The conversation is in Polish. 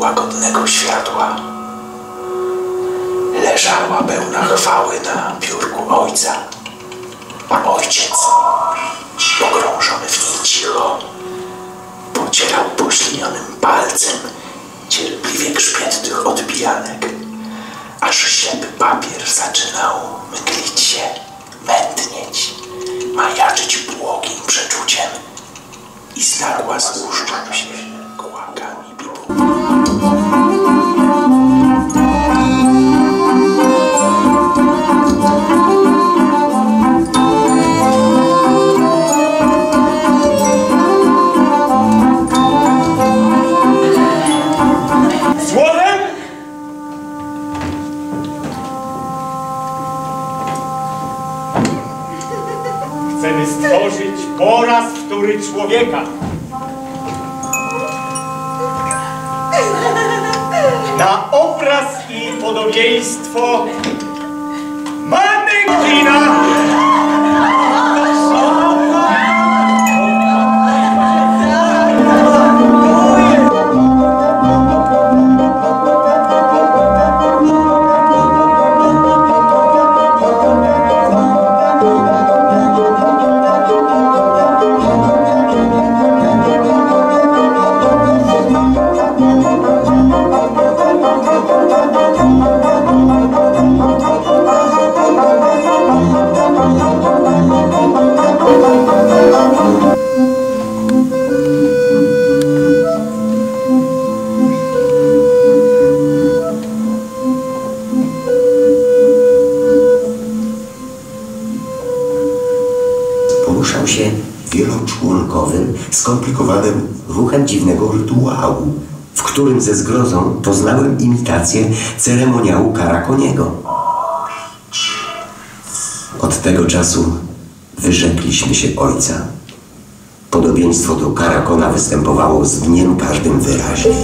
łagodnego światła. Leżała pełna chwały na biurku ojca, a ojciec, pogrążony w niej cicho, pocierał poślinionym palcem cierpliwie grzbiet tych odbijanek, aż ślepy papier zaczynał mglić się, mętnieć, majaczyć błogim przeczuciem i znagła złuszczał się stworzyć po raz wtóry człowieka. Na obraz i podobieństwo Poruszał się wieloczłonkowym, skomplikowanym ruchem dziwnego rytuału, w którym ze zgrozą poznałem imitację ceremoniału Karakoniego. Od tego czasu wyrzekliśmy się ojca. Podobieństwo do Karakona występowało z dniem każdym wyraźniej.